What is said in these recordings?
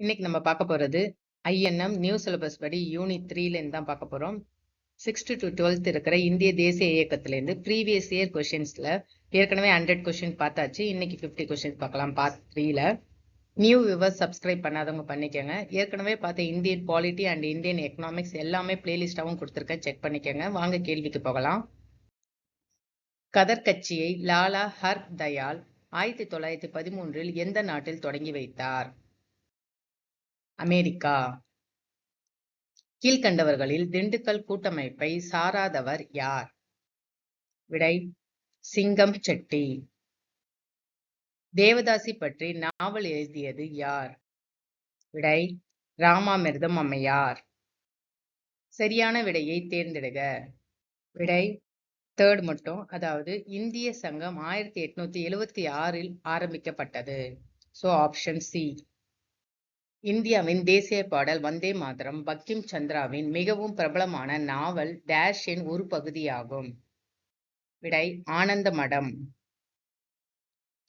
இன்னைக்கு நம்ம பார்க்க போகிறது I N M new syllabus படி யூனிட் த்ரீலேருந்து தான் பார்க்க போகிறோம் சிக்ஸ்த்து டு டுவெல்த் இருக்கிற இந்திய தேசிய இயக்கத்துலேருந்து ப்ரீவியஸ் இயர் கொஷின்ஸில் ஏற்கனவே ஹண்ட்ரட் கொஷின் பார்த்தாச்சு. இன்னைக்கு ஃபிஃப்டி கொஷின்ஸ் பார்க்கலாம் பார்ட் த்ரீல நியூ வியூவர்ஸ் சப்ஸ்கிரைப் பண்ணாதவங்க பண்ணிக்கோங்க. ஏற்கனவே பார்த்த Indian polity and Indian economics எல்லாமே பிளேலிஸ்டாகவும் கொடுத்துருக்கேன். செக் பண்ணிக்கோங்க. வாங்க கேள்விக்கு போகலாம். கதர் கட்சியை லாலா ஹர் தயால் ஆயிரத்தி தொள்ளாயிரத்தி பதிமூன்றில் எந்த நாட்டில் தொடங்கி வைத்தார்? அமெரிக்கா. கீழ்கண்டவர்களில் திண்டுக்கல் கூட்டமைப்பை சாராதவர் யார்? விடை சிங்கம் செட்டி. தேவதாசி பற்றி நாவல் எழுதியது யார்? விடை ராமாமிர்தம் அம்மையார். சரியான விடையை தேர்ந்தெடுக. விடை தேர்ட் மட்டும் அதாவது இந்திய சங்கம் ஆயிரத்தி எட்நூத்தி எழுவத்தி ஆறில் ஆரம்பிக்கப்பட்டது. சோ ஆப்ஷன் சி இந்தியாவின் தேசிய பாடல் வந்தே மாதரம் பக்கிம் சந்திராவின் மிகவும் பிரபலமான நாவல் டேஷின் ஒரு பகுதியாகும். விடை ஆனந்த மடம்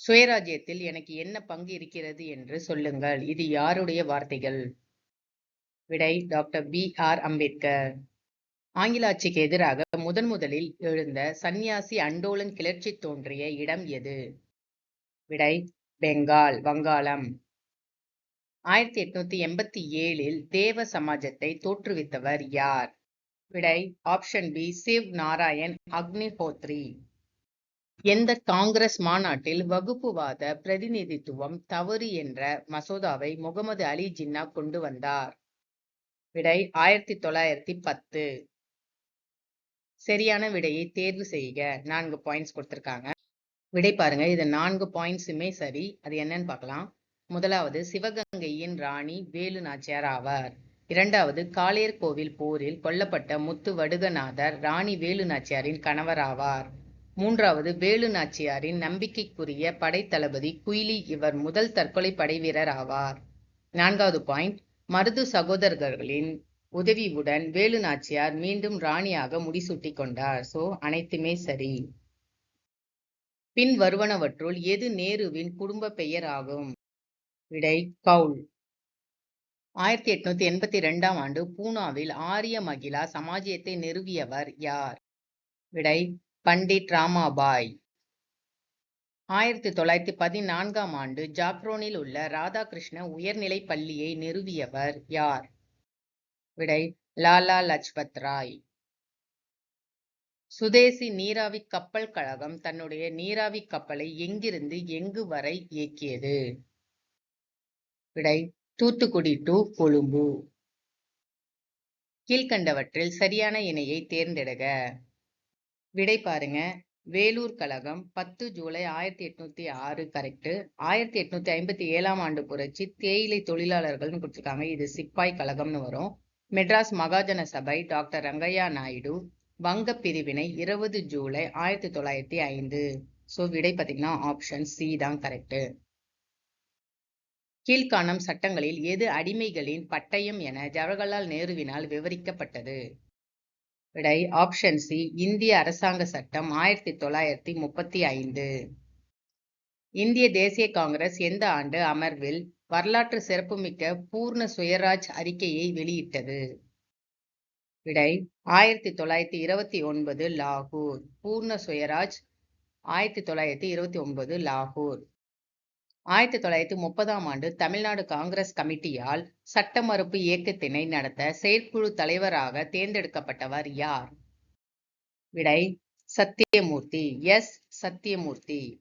சுயராஜ்யத்தில் எனக்கு என்ன பங்கு இருக்கிறது என்று சொல்லுங்கள். இது யாருடைய வார்த்தைகள்? விடை டாக்டர் பி ஆர் அம்பேத்கர். ஆங்கில ஆட்சிக்கு எதிராக முதன் முதலில் எழுந்த சந்நியாசி அண்டோலன் கிளர்ச்சி தோன்றிய இடம் எது? விடை பெங்கால் வங்காளம். ஆயிரத்தி எட்நூத்தி எண்பத்தி ஏழில் தேவ சமாஜத்தை தோற்றுவித்தவர் யார்? விடை ஆப்ஷன் பி சிவ் நாராயண் அக்னிஹோத்ரி. எந்த காங்கிரஸ் மாநாட்டில் வகுப்புவாத பிரதிநிதித்துவம் தவறு என்ற மசோதாவை முகமது அலி ஜின்னா கொண்டு வந்தார்? விடை ஆயிரத்தி தொள்ளாயிரத்தி பத்து. சரியான விடையை தேர்வு செய்க. நான்கு பாயிண்ட்ஸ் கொடுத்துருக்காங்க. விடை பாருங்க. இது நான்கு பாயிண்ட்ஸுமே சரி. அது என்னன்னு பார்க்கலாம். முதலாவது சிவகங்கையின் ராணி வேலு நாச்சியார் ஆவார். இரண்டாவது காளையர் கோவில் போரில் கொல்லப்பட்ட முத்து வடுகநாதர் ராணி வேலு நாச்சியாரின் கணவராவார் மூன்றாவது வேலு நாச்சியாரின் நம்பிக்கைக்குரிய படைத்தளபதி குயிலி இவர் முதல் தற்கொலை படைவீரர் ஆவார். நான்காவது பாயிண்ட் மருது சகோதரர்களின் உதவியுடன் வேலு நாச்சியார் மீண்டும் ராணியாக முடிசூட்டி கொண்டார். சோ அனைத்துமே சரி. பின் வருவனவற்றுள் எது நேருவின் குடும்ப பெயர் ஆகும்? விடை கவுல். ஆயிரத்தி எட்நூத்தி எண்பத்தி ரெண்டாம் ஆண்டு பூனாவில் ஆரிய மகிழா சமாஜியத்தை நிறுவியவர் யார்? விடை பண்டிட் ராமாபாய். ஆயிரத்தி தொள்ளாயிரத்தி பதினான்காம் ஆண்டு ஜாக்ரோனில் உள்ள ராதாகிருஷ்ண உயர்நிலை பள்ளியை நிறுவியவர் யார்? விடை லாலா லஜ்பத் ராய். சுதேசி நீராவி கப்பல் கழகம் தன்னுடைய நீராவி கப்பலை எங்கிருந்து எங்கு வரை இயக்கியது? விடை தூத்துக்குடி டு கொழும்பு. கீழ்கண்டவற்றில் சரியான இணையை தேர்ந்தெடுக. விடை பாருங்க. வேலூர் கழகம் பத்து ஜூலை ஆயிரத்தி எட்நூத்தி ஆறு கரெக்டு ஆயிரத்தி எட்நூத்தி ஐம்பத்தி ஏழாம் ஆண்டு புரட்சி தேயிலை தொழிலாளர்கள்னு கொடுத்துருக்காங்க. இது சிப்பாய் கழகம்னு வரும். மெட்ராஸ் மகாஜன சபை டாக்டர் ரங்கையா நாயுடு வங்க பிரிவினை இருபது ஜூலை ஆயிரத்தி தொள்ளாயிரத்தி ஐந்து. ஸோ விடை பார்த்தீங்கன்னா ஆப்ஷன் சி தான் கரெக்ட் கீழ்காணும் சட்டங்களில் எது அடிமைகளின் பட்டயம் என ஜவஹர்லால் நேருவினால் விவரிக்கப்பட்டது. விடை ஆப்ஷன் சி இந்திய அரசாங்க சட்டம் ஆயிரத்தி தொள்ளாயிரத்தி முப்பத்தி ஐந்து. இந்திய தேசிய காங்கிரஸ் எந்த ஆண்டு அமர்வில் வரலாற்று சிறப்புமிக்க பூர்ண சுயராஜ் அறிக்கையை வெளியிட்டது? விடை ஆயிரத்தி தொள்ளாயிரத்தி இருபத்தி ஒன்பது லாகூர். பூர்ண சுயராஜ் ஆயிரத்தி தொள்ளாயிரத்தி இருபத்தி ஒன்பது லாகூர். ஆயிரத்தி தொள்ளாயிரத்தி முப்பதாம் ஆண்டு தமிழ்நாடு காங்கிரஸ் கமிட்டியால் சட்ட மறுப்பு இயக்கத்தினை நடத்த செயற்குழு தலைவராக தேர்ந்தெடுக்கப்பட்டவர் யார்? விடை சத்தியமூர்த்தி எஸ். சத்தியமூர்த்தி.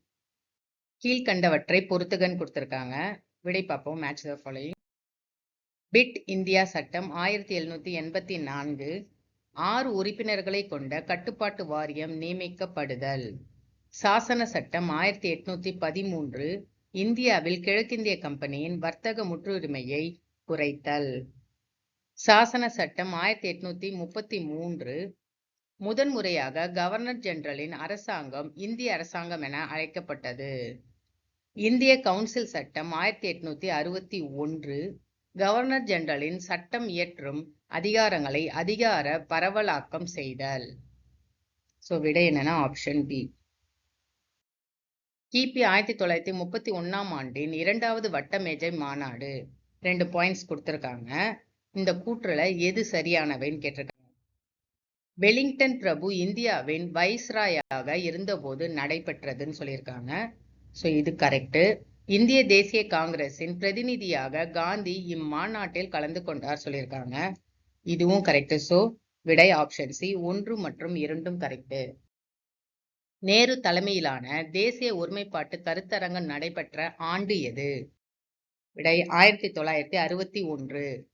கீழ்கண்டவற்றை பொறுத்துகன் கொடுத்திருக்காங்க. விடை பார்ப்போம். Match the following Pitt India சட்டம் ஆயிரத்தி எழுநூத்தி எண்பத்தி நான்கு. ஆறு உறுப்பினர்களை கொண்ட கட்டுப்பாட்டு வாரியம் நியமிக்கப்படுதல். சாசன சட்டம் ஆயிரத்தி எட்நூத்தி பதிமூன்று. இந்தியாவில் கிழக்கிந்திய கம்பெனியின் வர்த்தக முற்றுரிமையை குறைத்தல். சாசன சட்டம் ஆயிரத்தி எட்நூத்தி முப்பத்தி மூன்று முதன்முறையாக கவர்னர் ஜெனரலின் அரசாங்கம் இந்திய அரசாங்கம் என அழைக்கப்பட்டது. இந்திய கவுன்சில் சட்டம் ஆயிரத்தி எட்நூத்தி அறுபத்தி ஒன்று கவர்னர் ஜெனரலின் சட்டம் இயற்றும் அதிகாரங்களை அதிகார பரவலாக்கம் செய்தல். ஸோ விடை என்னன்னா ஆப்ஷன் பி கிபி ஆயிரத்தி தொள்ளாயிரத்தி முப்பத்தி ஒன்னாம் ஆண்டின் இரண்டாவது வட்டமேஜை மாநாடு. ரெண்டு பாயிண்ட்ஸ் கொடுத்துருக்காங்க. இந்த கூற்றுல எது சரியானவைன்னு கேட்டிருக்காங்க. வெலிங்டன் பிரபு இந்தியாவின் வைஸ்ராயாக இருந்தபோது நடைபெற்றதுன்னு சொல்லியிருக்காங்க. ஸோ இது கரெக்டு இந்திய தேசிய காங்கிரஸின் பிரதிநிதியாக காந்தி இம்மாநாட்டில் கலந்து கொண்டார் சொல்லியிருக்காங்க. இதுவும் கரெக்டு ஸோ விடை ஆப்ஷன் சி ஒன்று மற்றும் இரண்டும் கரெக்டு நேரு தலைமையிலான தேசிய ஒருமைப்பாட்டு கருத்தரங்கம் நடைபெற்ற ஆண்டு எது? விடை ஆயிரத்தி தொள்ளாயிரத்தி அறுபத்தி ஒன்று.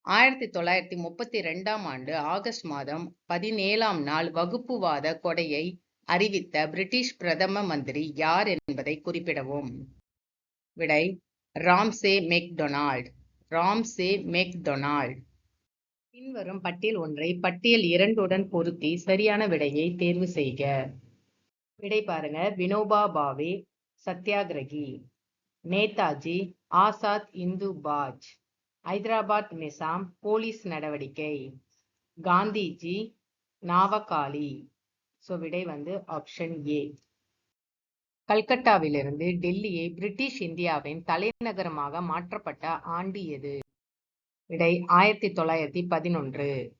ஆயிரத்தி தொள்ளாயிரத்தி முப்பத்தி ரெண்டாம் ஆண்டு ஆகஸ்ட் மாதம் பதினேழாம் நாள் வகுப்புவாத கொடையை அறிவித்த பிரிட்டிஷ் பிரதம மந்திரி யார் என்பதை குறிப்பிடவும். விடை ராம்சே மெக்டொனால்ட். Ramsay McDonald. பின்வரும் பட்டியல் ஒன்றை பட்டியல் இரண்டுடன் பொருத்தி சரியான விடையை தேர்வு செய்க. விடை பாருங்க. வினோபா பாவே சத்யாகிரகி நேதாஜி ஆசாத் இந்து பாஜ் ஹைதராபாத் நிசாம் போலீஸ் நடவடிக்கை காந்திஜி நாவகாலி. ஸோ விடை வந்து ஆப்ஷன் ஏ கல்கட்டாவிலிருந்து டெல்லியை பிரிட்டிஷ் இந்தியாவின் தலைநகரமாக மாற்றப்பட்ட ஆண்டு எது? விடை ஆயிரத்தி தொள்ளாயிரத்தி பதினொன்று.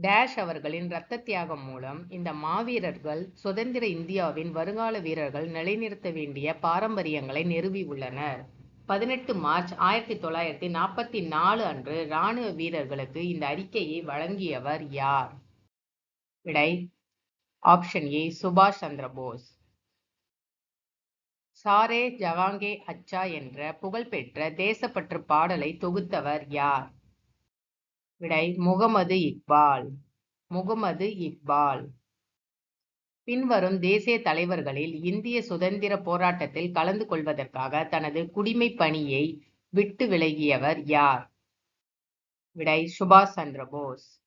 டேஷ் அவர்களின் இரத்த தியாகம் மூலம் இந்த மாவீரர்கள் சுதந்திர இந்தியாவின் வருங்கால வீரர்கள் நிலைநிறுத்த வேண்டிய பாரம்பரியங்களை நிறுவியுள்ளனர் பதினெட்டு மார்ச் ஆயிரத்தி தொள்ளாயிரத்தி நாற்பத்தி நாலு அன்று இராணுவ வீரர்களுக்கு இந்த அறிக்கையை வழங்கியவர் யார்? விடை ஆப்ஷன் ஏ சுபாஷ் சந்திர போஸ். சாரே ஜவாங்கே அச்சா என்ற புகழ்பெற்ற தேசப்பற்று பாடலை தொகுத்தவர் யார்? விடை முகமது இக்பால். முகமது இக்பால். பின்வரும் தேசிய தலைவர்களில் இந்திய சுதந்திர போராட்டத்தில் கலந்து கொள்வதற்காக தனது குடிமை பணியை விட்டு விலகியவர் யார்? விடை சுபாஷ் சந்திர போஸ்.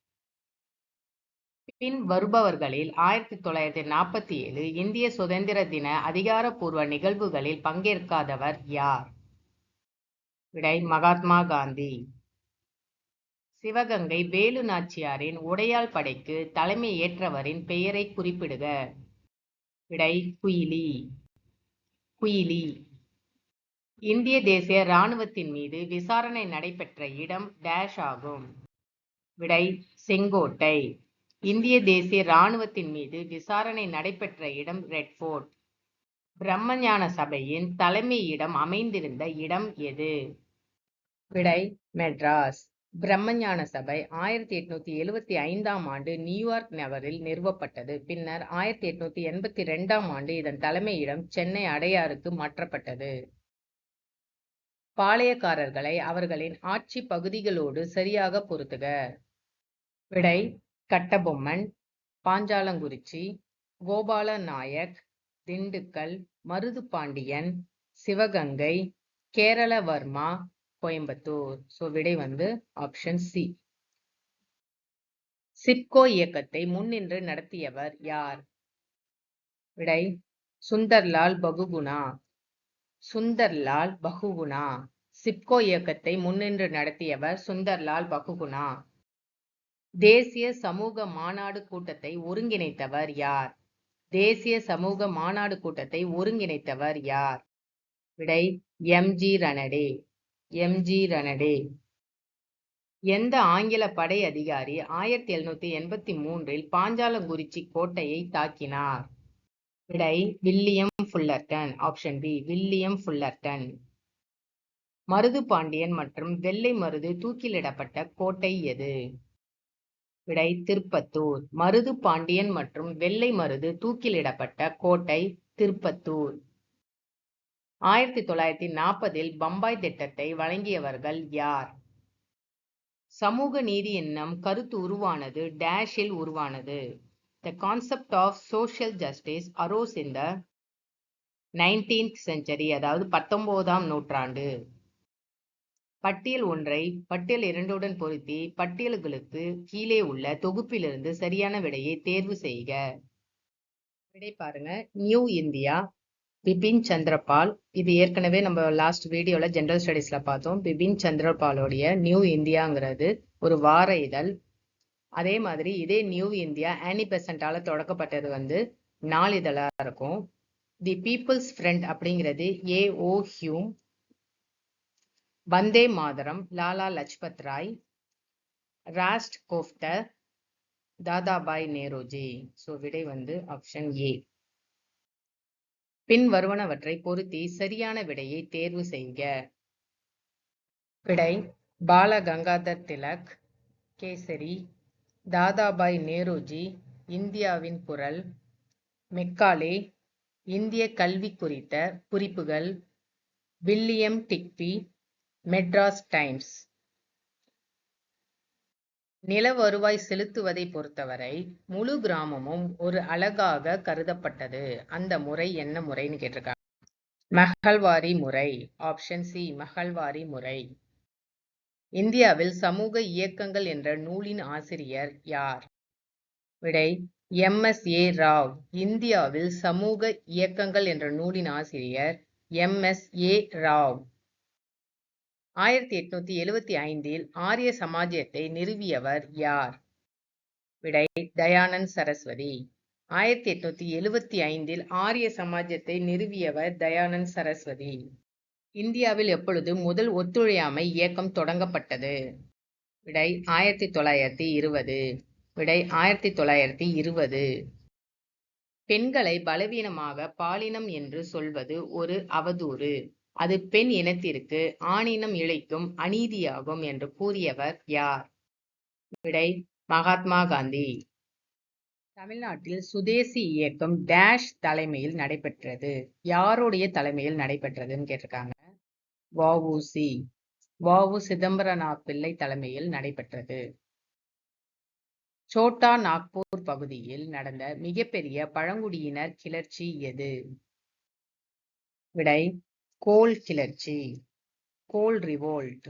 பின் வருபவர்களில் ஆயிரத்தி தொள்ளாயிரத்தி நாற்பத்தி ஏழு இந்திய சுதந்திர தின அதிகாரப்பூர்வ நிகழ்வுகளில் பங்கேற்காதவர் யார்? விடை மகாத்மா காந்தி. சிவகங்கை வேலு நாச்சியாரின் உடையாள் படைக்கு தலைமை ஏற்றவரின் பெயரை குறிப்பிடுக. விடை குயிலி. குயிலி. இந்திய தேசிய இராணுவத்தின் மீது விசாரணை நடைபெற்ற இடம் டேஷ் ஆகும். விடை செங்கோட்டை. இந்திய தேசிய இராணுவத்தின் மீது விசாரணை நடைபெற்ற இடம் ரெட்ஃபோர்ட் பிரம்மஞான சபையின் தலைமை இடம் அமைந்திருந்த இடம் எது? விடை மெட்ராஸ். பிரம்மஞான சபை ஆயிரத்தி எட்நூத்தி எழுவத்தி ஐந்தாம் ஆண்டு நியூயார்க் நகரில் நிறுவப்பட்டது. பின்னர் ஆயிரத்தி எட்நூத்தி எண்பத்தி ரெண்டாம் ஆண்டு இதன் தலைமையிடம் சென்னை அடையாருக்கு மாற்றப்பட்டது. பாளையக்காரர்களை அவர்களின் ஆட்சி பகுதிகளோடு சரியாக பொருத்துக. விடை கட்டபொம்மன் பாஞ்சாலங்குறிச்சி கோபால நாயக் திண்டுக்கல் மருது பாண்டியன் சிவகங்கை கேரளவர்மா கோயம்புத்தூர். ஸோ விடை வந்து ஆப்ஷன் சி சிப்கோ இயக்கத்தை முன்னின்று நடத்தியவர் யார்? விடை சுந்தர்லால் பகுகுணா. சுந்தர்லால் பகுகுணா. சிப்கோ இயக்கத்தை முன்னின்று நடத்தியவர் சுந்தர்லால் பகுகுணா. தேசிய சமூக மாநாடு கூட்டத்தை ஒருங்கிணைத்தவர் யார்? தேசிய சமூக மாநாடு கூட்டத்தை ஒருங்கிணைத்தவர் யார்? விடை M. G. Ranade M. G. Ranade எந்த ஆங்கில படை அதிகாரி ஆயிரத்தி எழுநூத்தி எண்பத்தி மூன்றில் பாஞ்சாலங்குறிச்சி கோட்டையை தாக்கினார்? விடை William Fullarton. Option B William Fullarton. Marudhu Pandiyan மற்றும் வெள்ளை மருது தூக்கிலிடப்பட்ட கோட்டை எது? விடை திருப்பத்தூர் மருது பாண்டியன் மற்றும் வெள்ளை மருது தூக்கிலிடப்பட்ட கோட்டை திருப்பத்தூர். ஆயிரத்தி தொள்ளாயிரத்தி நாற்பதில் பம்பாய் திட்டத்தை வழங்கியவர்கள் யார்? சமூக நீதி என்னும் கருத்து உருவானது டேஷில் உருவானது. The concept of social justice arose in the nineteenth century அதாவது பத்தொன்பதாம் நூற்றாண்டு. பட்டியல் ஒன்றை பட்டியல் இரண்டுடன் பொருத்தி பட்டியல்களுக்கு கீழே உள்ள தொகுப்பிலிருந்து சரியான விடையை தேர்வு செய்க. விடை பாருங்க. நியூ இந்தியா பிபின் சந்திரபால் இது ஏற்கனவே நம்ம லாஸ்ட் வீடியோவில் ஜென்ரல் ஸ்டடீஸில் பார்த்தோம். பிபின் சந்திரபாலோடைய நியூ இந்தியாங்கிறது ஒரு வார இதழ். அதே மாதிரி இதே நியூ இந்தியா ஆனி பெசண்டால தொடக்கப்பட்டது வந்து நாளிதழாக இருக்கும். தி பீப்புள்ஸ் ஃப்ரெண்ட் அப்படிங்கிறது A O Hume Vande Mataram Lala Lajpat Rai Rast Goftar Dadabhai Nehruji. So விடை வந்து ஆப்ஷன் ஏ பின் வருவனவற்றை பொருத்தி சரியான விடையை தேர்வு செய்க. விடை பால கங்காதர் திலக் கேசரி தாதாபாய் நேருஜி இந்தியாவின் குரல் மெக்காலே இந்திய கல்வி குறித்த குறிப்புகள் வில்லியம் டிக்பி மெட்ராஸ் டைம்ஸ். நில வருவாய் செலுத்துவதை பொறுத்தவரை முழு கிராமமும் ஒரு அழகாக கருதப்பட்டது. அந்த முறை என்ன முறைன்னு கேட்டிருக்காங்க. மகள்வாரி முறை ஆப்ஷன் சி மகள்வாரி முறை. இந்தியாவில் சமூக இயக்கங்கள் என்ற நூலின் ஆசிரியர் யார்? விடை எம் எஸ் ஏ ராவ். இந்தியாவில் சமூக இயக்கங்கள் என்ற நூலின் ஆசிரியர் எம் எஸ் ஏ ராவ். ஆயிரத்தி எட்நூத்தி எழுவத்தி ஐந்தில் ஆரிய சமாஜியத்தை நிறுவியவர் யார்? விடை தயானந்த் சரஸ்வதி. ஆயிரத்தி எட்நூத்தி எழுவத்தி ஐந்தில் ஆரிய சமாஜத்தை நிறுவியவர் தயானந்த் சரஸ்வதி. இந்தியாவில் எப்பொழுது முதல் ஒத்துழையாமை இயக்கம் தொடங்கப்பட்டது. விடை ஆயிரத்தி தொள்ளாயிரத்தி இருபது. விடை ஆயிரத்தி தொள்ளாயிரத்தி இருபது. பெண்களை பலவீனமாக பாலினம் என்று சொல்வது ஒரு அவதூறு. அது பெண் இனத்திற்கு ஆணினம் இழைக்கும் அநீதியாகும் என்று கூறியவர் யார்? விடை மகாத்மா காந்தி. தமிழ்நாட்டில் சுதேசி இயக்கம் டேஷ் தலைமையில் நடைபெற்றது. யாருடைய தலைமையில் நடைபெற்றதுன்னு கேட்டிருக்காங்க? வஉசி. வஉ சிதம்பரநாத் பிள்ளை தலைமையில் நடைபெற்றது. சோட்டா நாக்பூர் பகுதியில் நடந்த மிகப்பெரிய பழங்குடியினர் கிளர்ச்சி எது? விடை கோல் கிளர்ச்சி கோல் ரிவோல்ட்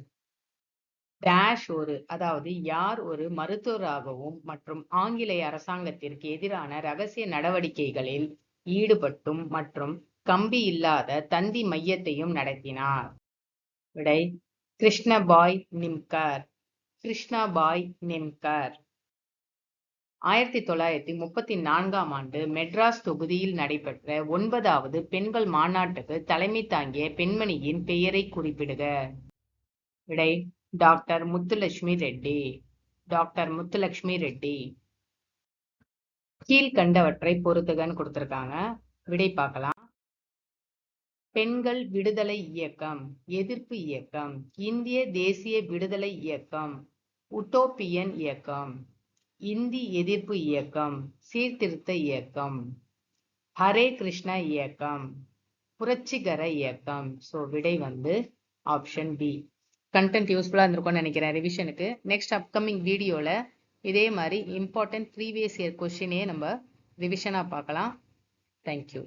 டேஷ் ஒரு அதாவது யார் ஒரு மருத்துவராகவும் மற்றும் ஆங்கிலேய அரசாங்கத்திற்கு எதிரான ரகசிய நடவடிக்கைகளில் ஈடுபட்டும் மற்றும் கம்பி இல்லாத தந்தி மையத்தையும் நடத்தினார். விடை கிருஷ்ணபாய் நிம்கர். கிருஷ்ணபாய் நிம்கர். ஆயிரத்தி தொள்ளாயிரத்தி முப்பத்தி நான்காம் ஆண்டு மெட்ராஸ் தொகுதியில் நடைபெற்ற ஒன்பதாவது பெண்கள் மாநாட்டுக்கு தலைமை தாங்கிய பெண்மணியின் பெயரை குறிப்பிடுக. விடை டாக்டர் முத்துலட்சுமி ரெட்டி. டாக்டர் முத்துலட்சுமி ரெட்டி. கீழ்கண்டவற்றை பொறுத்துகன்னு கொடுத்திருக்காங்க. விடை பார்க்கலாம். பெண்கள் விடுதலை இயக்கம் எதிர்ப்பு இயக்கம் இந்திய தேசிய விடுதலை இயக்கம் உட்டோப்பியன் இயக்கம். இந்தி எதிர்ப்பு இயக்கம் சீர்திருத்த இயக்கம் ஹரே கிருஷ்ணா இயக்கம் புரட்சிகர இயக்கம். ஸோ விடை வந்து ஆப்ஷன் பி கண்டென்ட் யூஸ்ஃபுல்லாக இருந்திருக்கும்னு நினைக்கிறேன் ரிவிஷனுக்கு நெக்ஸ்ட் அப்கமிங் வீடியோவில் இதே மாதிரி இம்பார்ட்டன்ட் ப்ரீவியஸ் இயர் கொஷினே நம்ம ரிவிஷனாக பார்க்கலாம். தேங்க்யூ